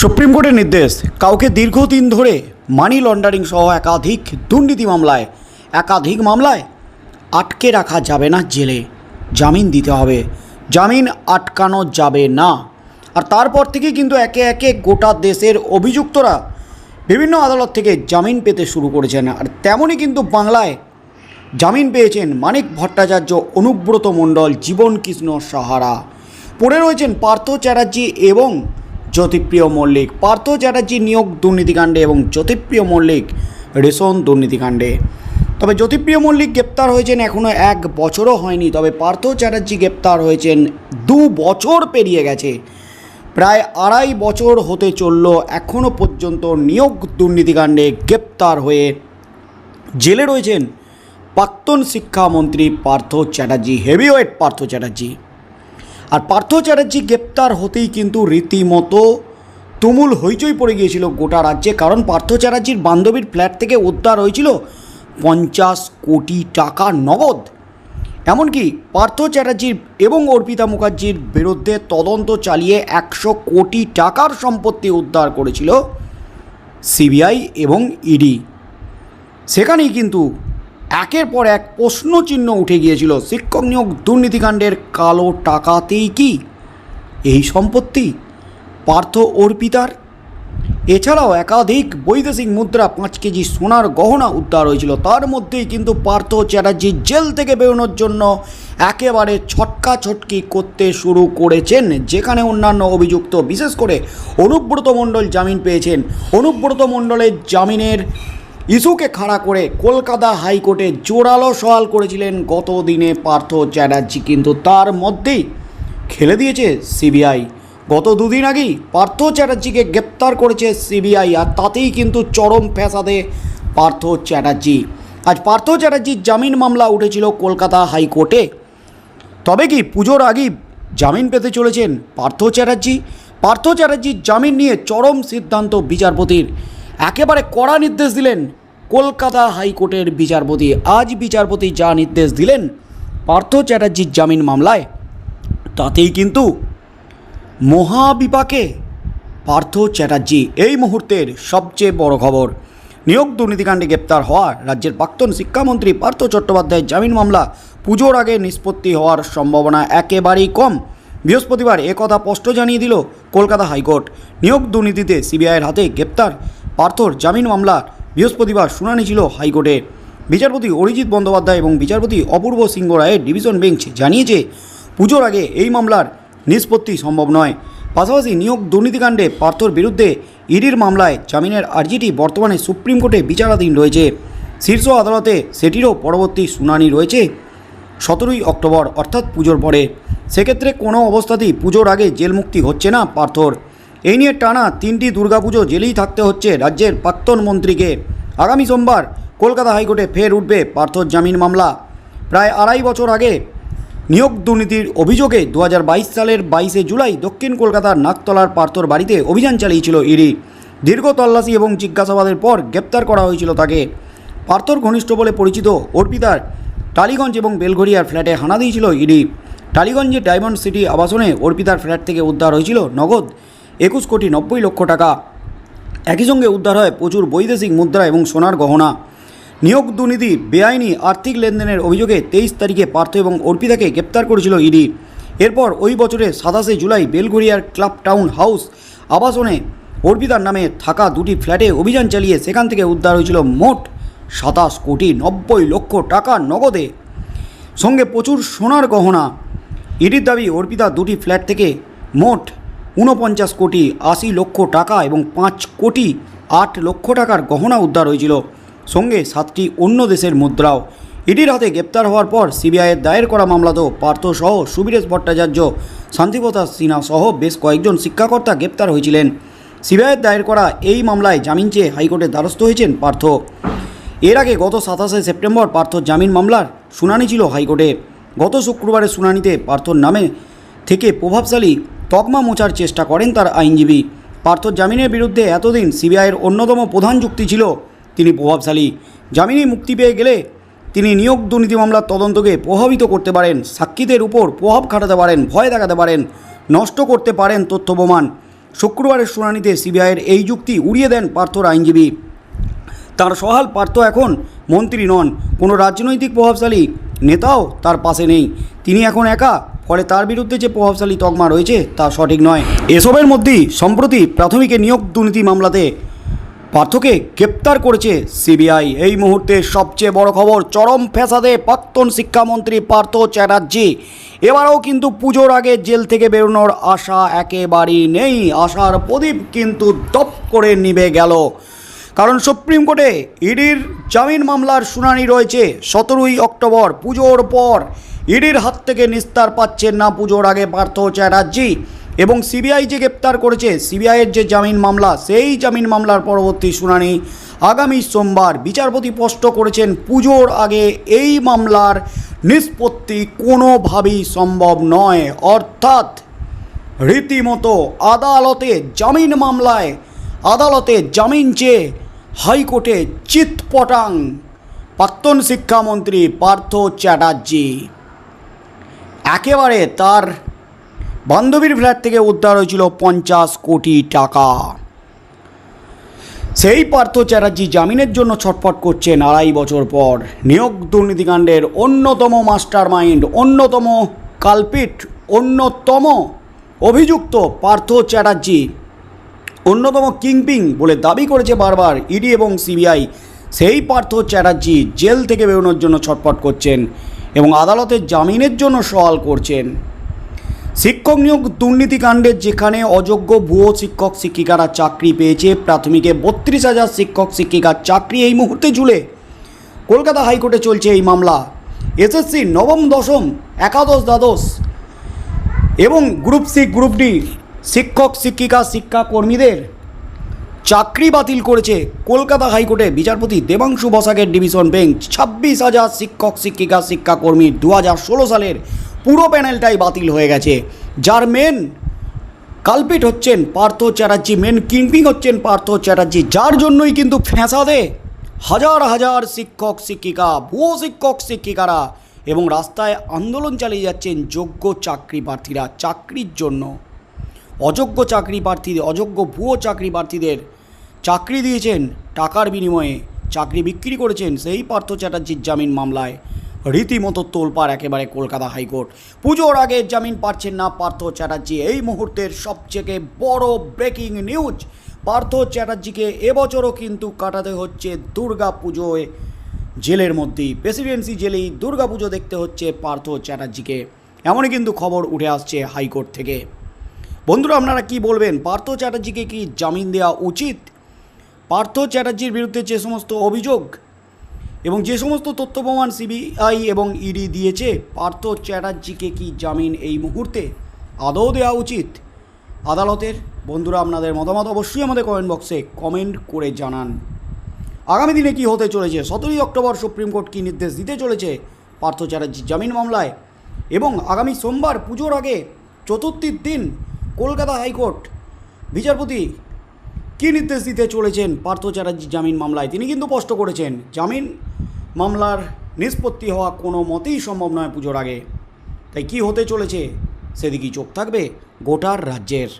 Supreme কোর্টের নির্দেশ, কাউকে দীর্ঘদিন ধরে মানি লন্ডারিং সহ একাধিক দুর্নীতি মামলায়, একাধিক মামলায় আটকে রাখা যাবে না জেলে। জামিন দিতে হবে। জামিন আটকানো যাবে না। আর তারপর থেকে কিন্তু একে একে গোটা দেশের অভিযুক্তরা বিভিন্ন আদালত থেকে জামিন পেতে শুরু করেছেন। আর তেমনই কিন্তু বাংলায় জামিন পেয়েছেন মানিক ভট্টাচার্য, অনুব্রত মণ্ডল, জীবন কৃষ্ণ সাহারা। পড়ে রয়েছেন পার্থ চ্যাটার্জি এবং জ্যোতিপ্রিয় মল্লিক, পার্থ চ্যাটার্জি নিয়োগ দুর্নীতিকাণ্ডে এবং জ্যোতিপ্রিয় মল্লিক রেশন দুর্নীতিকাণ্ডে তবে জ্যোতিপ্রিয় মল্লিক গ্রেপ্তার হয়েছেন এখনও এক বছরও হয়নি, তবে পার্থ চ্যাটার্জি গ্রেপ্তার হয়েছেন দু বছর পেরিয়ে গেছে। প্রায় আড়াই বছর হতে চলল এখনও পর্যন্ত নিয়োগ দুর্নীতিকাণ্ডে গ্রেপ্তার হয়ে। জেলে রয়েছেন প্রাক্তন শিক্ষামন্ত্রী পার্থ চ্যাটার্জি, হেভিওয়েট পার্থ চ্যাটার্জি। আর পার্থ চ্যাটার্জি গ্রেপ্তার হতেই কিন্তু রীতিমতো তুমুল হইচই পড়ে গিয়েছিল গোটা রাজ্যে, কারণ পার্থ চ্যাটার্জির বান্ধবীর ফ্ল্যাট থেকে উদ্ধার হয়েছিল পঞ্চাশ কোটি টাকা নগদ। এমনকি পার্থ চ্যাটার্জির এবং অর্পিতা মুখার্জির বিরুদ্ধে তদন্ত চালিয়ে একশো কোটি টাকার সম্পত্তি উদ্ধার করেছিল সিবিআই এবং ইডি। সেখানেই কিন্তু একের পর এক প্রশ্নচিহ্ন উঠে গিয়েছিল, শিক্ষক নিয়োগ দুর্নীতিকাণ্ডের কালো টাকাতেই কি? এই সম্পত্তি? পার্থ অর্পিতার? এছাড়াও একাধিক বৈদেশিক মুদ্রা পাঁচ কেজি সোনার গহনা উদ্ধার হয়েছিল। তার মধ্যেই কিন্তু পার্থ চ্যাটার্জি জেল থেকে বেরোনোর জন্য একেবারে ছটকা ছটকি করতে শুরু করেছেন, যেখানে অন্যান্য অভিযুক্ত বিশেষ করে অনুব্রত মণ্ডল জামিন পেয়েছেন। অনুব্রত মণ্ডলের জামিনের ইস্যুকে খাড়া করে কলকাতা হাইকোর্টে জোরালো সওয়াল করেছিলেন গত দিনে পার্থ চ্যাটার্জি। কিন্তু তার মধ্যেই খেলে দিয়েছে সিবিআই। গত দুদিন আগেই পার্থ চ্যাটার্জিকে গ্রেপ্তার করেছে সিবিআই, আর তাতেই কিন্তু চরম ফ্যাসাদে পার্থ চ্যাটার্জি। আজ পার্থ চ্যাটার্জির জামিন মামলা উঠেছিল কলকাতা হাইকোর্টে। তবে কি পুজোর আগেই জামিন পেতে চলেছেন পার্থ চ্যাটার্জি? পার্থ চ্যাটার্জির জামিন নিয়ে চরম সিদ্ধান্ত বিচারপতির। একেবারে কড়া নির্দেশ দিলেন কলকাতা হাইকোর্টের বিচারপতি। আজ বিচারপতি যা নির্দেশ দিলেন, পার্থ চ্যাটার্জির জামিন মামলায়, তাতেই কিন্তু মহাবিপাকে পার্থ চ্যাটার্জি এই মুহূর্তের সবচেয়ে বড় খবর। নিয়োগ দুর্নীতিকাণ্ডে গ্রেপ্তার হওয়া রাজ্যের প্রাক্তন শিক্ষামন্ত্রী পার্থ চট্টোপাধ্যায়ের জামিন মামলা পুজোর আগে নিষ্পত্তি হওয়ার সম্ভাবনা একেবারেই কম। বৃহস্পতিবার একথা স্পষ্ট জানিয়ে দিল কলকাতা হাইকোর্ট। নিয়োগ দুর্নীতিতে সিবিআইয়ের হাতে গ্রেপ্তার পার্থর জামিন মামলা বৃহস্পতিবার শুনানি ছিল হাইকোর্টে। বিচারপতি অরিজিৎ বন্দ্যোপাধ্যায় এবং বিচারপতি অপূর্ব সিংহ রায়ের ডিভিশন বেঞ্চ জানিয়েছে, পুজোর আগে এই মামলার নিষ্পত্তি সম্ভব নয়। পাশাপাশি নিয়োগ দুর্নীতিকাণ্ডে পার্থর বিরুদ্ধে ইডির মামলায় জামিনের আর্জিটি বর্তমানে সুপ্রিম কোর্টে বিচারাধীন রয়েছে। শীর্ষ আদালতে সেটিরও পরবর্তী শুনানি রয়েছে সতেরোই অক্টোবর, অর্থাৎ পুজোর পরে। সেক্ষেত্রে কোনো অবস্থাতেই পুজোর আগে জেল মুক্তি হচ্ছে না পার্থর। এই নিয়ে টানা তিনটি দুর্গাপুজো জেলেই থাকতে হচ্ছে রাজ্যের প্রাক্তন মন্ত্রীকে। আগামী সোমবার কলকাতা হাইকোর্টে ফের উঠবে পার্থর জামিন মামলা। প্রায় আড়াই বছর আগে নিয়োগ দুর্নীতির অভিযোগে দু হাজার বাইশ সালের বাইশে জুলাই দক্ষিণ কলকাতার নাকতলার পার্থর বাড়িতে অভিযান চালিয়েছিল ইডি। দীর্ঘ তল্লাশি এবং জিজ্ঞাসাবাদের পর গ্রেপ্তার করা হয়েছিল তাকে। পার্থর ঘনিষ্ঠ বলে পরিচিত অর্পিতার টালিগঞ্জ এবং বেলঘরিয়ার ফ্ল্যাটে হানা দিয়েছিল ইডি। টালিগঞ্জে ডায়মন্ড সিটি আবাসনে অর্পিতার ফ্ল্যাট থেকে উদ্ধার হয়েছিল নগদ একুশ কোটি নব্বই লক্ষ টাকা। একই সঙ্গে উদ্ধার হয় প্রচুর বৈদেশিক মুদ্রা এবং সোনার গহনা। নিয়োগ দুর্নীতি, বেআইনি আর্থিক লেনদেনের অভিযোগে তেইশ তারিখে পার্থ এবং অর্পিতাকে গ্রেপ্তার করেছিল ইডি। এরপর ওই বছরে সাতাশে জুলাই বেলঘরিয়ার ক্লাব টাউন হাউস আবাসনে অর্পিতার নামে থাকা দুটি ফ্ল্যাটে অভিযান চালিয়ে সেখান থেকে উদ্ধার হয়েছিল মোট সাতাশ কোটি নব্বই লক্ষ টাকা নগদে। সঙ্গে প্রচুর সোনার গহনা। ইডির দাবি, অর্পিতা দুটি ফ্ল্যাট থেকে মোট ঊনপঞ্চাশ কোটি আশি লক্ষ টাকা এবং পাঁচ কোটি আট লক্ষ টাকার গহনা উদ্ধার হয়েছিল। সঙ্গে সাতটি অন্য দেশের মুদ্রাও। ইডির হাতে গ্রেপ্তার হওয়ার পর সিবিআইয়ের দায়ের করা মামলাতেও পার্থ সহ সুবীরেশ ভট্টাচার্য, শান্তিপ্রতাপ সিনহা সহ বেশ কয়েকজন শিক্ষাকর্তা গ্রেপ্তার হয়েছিলেন। সিবিআইয়ের দায়ের করা এই মামলায় জামিন চেয়ে হাইকোর্টের দ্বারস্থ হয়েছেন পার্থ। এর আগে গত সাতাশে সেপ্টেম্বর পার্থ জামিন মামলার শুনানি ছিল হাইকোর্টে। গত শুক্রবারের শুনানিতে পার্থর নামে থেকে প্রভাবশালী তকমা মোচার চেষ্টা করেন তার আইনজীবী। পার্থর জামিনের বিরুদ্ধে এতদিন সিবিআইয়ের অন্যতম প্রধান যুক্তি ছিল তিনি প্রভাবশালী। জামিনে মুক্তি পেয়ে গেলে তিনি নিয়োগ দুর্নীতি মামলার তদন্তকে প্রভাবিত করতে পারেন, সাক্ষীদের উপর প্রভাব খাটাতে পারেন, ভয় দেখাতে পারেন, নষ্ট করতে পারেন তথ্য প্রমাণ। শুক্রবারের শুনানিতে সিবিআইয়ের এই যুক্তি উড়িয়ে দেন পার্থর আইনজীবী। তার সহাল পার্থ এখন মন্ত্রী নন, কোনো রাজনৈতিক প্রভাবশালী নেতাও তার পাশে নেই। তিনি এখন একা ফলে তার বিরুদ্ধে যে প্রভাবশালী তকমা রয়েছে তা সঠিক নয়। এসবের মধ্যেই সম্প্রতি প্রাথমিকে নিয়োগ দুর্নীতি মামলাতে পার্থকে গ্রেপ্তার করেছে সিবিআই। এই মুহূর্তে সবচেয়ে বড় খবর, চরম ফ্যাসাদে প্রাক্তন শিক্ষামন্ত্রী পার্থ চ্যাটার্জি। এবারেও কিন্তু পুজোর আগে জেল থেকে বেরোনোর আশা একেবারেই নেই। আশার প্রদীপ কিন্তু দপ করে নিভে গেল। কারণ সুপ্রিম কোর্টে ইডির জামিন মামলার শুনানি রয়েছে সতেরোই অক্টোবর, পুজোর পর। ইডির হাত থেকে নিস্তার পাচ্ছেন না পুজোর আগে পার্থ চ্যাটার্জি এবং সিবিআই যে গ্রেপ্তার করেছে, সিবিআইয়ের যে জামিন মামলা, সেই জামিন মামলার পরবর্তী শুনানি আগামী সোমবার। বিচারপতি স্পষ্ট করেছেন, পুজোর আগে এই মামলার নিষ্পত্তি কোনোভাবেই সম্ভব নয়। অর্থাৎ রীতিমতো আদালতে জামিন মামলায়, আদালতে জামিন চেয়ে হাইকোর্টে চিৎপটাং। প্রাক্তন শিক্ষামন্ত্রী পার্থ চ্যাটার্জি। একেবারে তার বান্ধবীর ফ্ল্যাট থেকে উদ্ধার হয়েছিল পঞ্চাশ কোটি টাকা। সেই পার্থ চ্যাটার্জি জামিনের জন্য ছটফট করছেন আড়াই বছর পর। নিয়োগ দুর্নীতিকাণ্ডের অন্যতম মাস্টার মাইন্ড অন্যতম কালপিট, অন্যতম অভিযুক্ত পার্থ চ্যাটার্জি, অন্যতম কিংপিং বলে দাবি করেছে বারবার ইডি এবং সিবিআই। সেই পার্থ চ্যাটার্জি জেল থেকে বেরোনোর জন্য ছটফট করছেন এবং আদালতের জামিনের জন্য সওয়াল করছেন। শিক্ষক নিয়োগ দুর্নীতিকাণ্ডে যেখানে অযোগ্য ভুয়ো শিক্ষক শিক্ষিকারা চাকরি পেয়েছে, প্রাথমিকে বত্রিশ হাজার শিক্ষক শিক্ষিকার চাকরি এই মুহূর্তে ঝুলে। কলকাতা হাইকোর্টে চলছে এই মামলা। এসএসসি নবম, দশম, একাদশ, দ্বাদশ এবং গ্রুপ সি, গ্রুপ ডি শিক্ষক শিক্ষিকা শিক্ষাকর্মীদের চাকরি বাতিল করেছে কলকাতা হাইকোর্টে বিচারপতি দেবাংশু বসাকের ডিভিশন বেঞ্চ। ছাব্বিশ হাজার শিক্ষক, শিক্ষিকা, শিক্ষাকর্মীর দু হাজার ষোলো সালের পুরো প্যানেলটাই বাতিল হয়ে গেছে। যার মেন কালপিট হচ্ছেন পার্থ চ্যাটার্জি মেন কিংপিং হচ্ছেন পার্থ চ্যাটার্জি। যার জন্যই কিন্তু ফ্যাঁসাদে হাজার হাজার শিক্ষক, শিক্ষিকা, ভুয়ো শিক্ষক, শিক্ষিকারা এবং রাস্তায় আন্দোলন চালিয়ে যাচ্ছেন যোগ্য চাকরি প্রার্থীরা চাকরির জন্য। অযোগ্য চাকরি প্রার্থীদের অযোগ্য ভুয়ো চাকরি প্রার্থীদের চাকরি দিয়েছেন, টাকার বিনিময়ে চাকরি বিক্রি করেছেন সেই পার্থ চ্যাটার্জির জামিন মামলায়। রীতিমতো তোলপাড় একেবারে কলকাতা হাইকোর্ট। পুজোর আগে জামিন পাচ্ছেন না পার্থ চ্যাটার্জি। এই মুহূর্তের সবচেয়ে বড় ব্রেকিং নিউজ, পার্থ চ্যাটার্জিকে এবছরও কিন্তু কাটাতে হচ্ছে দুর্গা পুজোয় জেলের মধ্যেই। প্রেসিডেন্সি জেলেই দুর্গা পুজো দেখতে হচ্ছে পার্থ চ্যাটার্জিকে। এমনই কিন্তু খবর উঠে আসছে হাইকোর্ট থেকে। বন্ধুরা, আপনারা কি বলবেন? পার্থ চ্যাটার্জিকে কি জামিন দেওয়া উচিত? পার্থ চ্যাটার্জির বিরুদ্ধে যে সমস্ত অভিযোগ এবং যে সমস্ত তথ্য প্রমাণ সিবিআই এবং ইডি দিয়েছে, পার্থ চ্যাটার্জিকে কি জামিন এই মুহূর্তে আদৌ দেওয়া উচিত? আদালতের বন্ধুরা, আপনাদের মতামত অবশ্যই আমাদের কমেন্ট বক্সে কমেন্ট করে জানান। আগামী দিনে কি হতে চলেছে? সতেরোই অক্টোবর সুপ্রিম কোর্ট কী নির্দেশ দিতে চলেছে পার্থ চ্যাটার্জির জামিন মামলায়? এবং আগামী সোমবার পুজোর আগে চতুর্থীর দিন কলকাতা হাইকোর্ট। বিচারপতি, কী নির্দেশ দিতে চলেছেন পার্থ চ্যাটার্জি জামিন মামলায়? তিনি কিন্তু স্পষ্ট করেছেন, জামিন মামলার নিষ্পত্তি হওয়া কোনো মতেই সম্ভব নয় পুজোর আগে। তাই কি হতে চলেছে? সেদিকেই চোখ থাকবে গোটার রাজ্যের।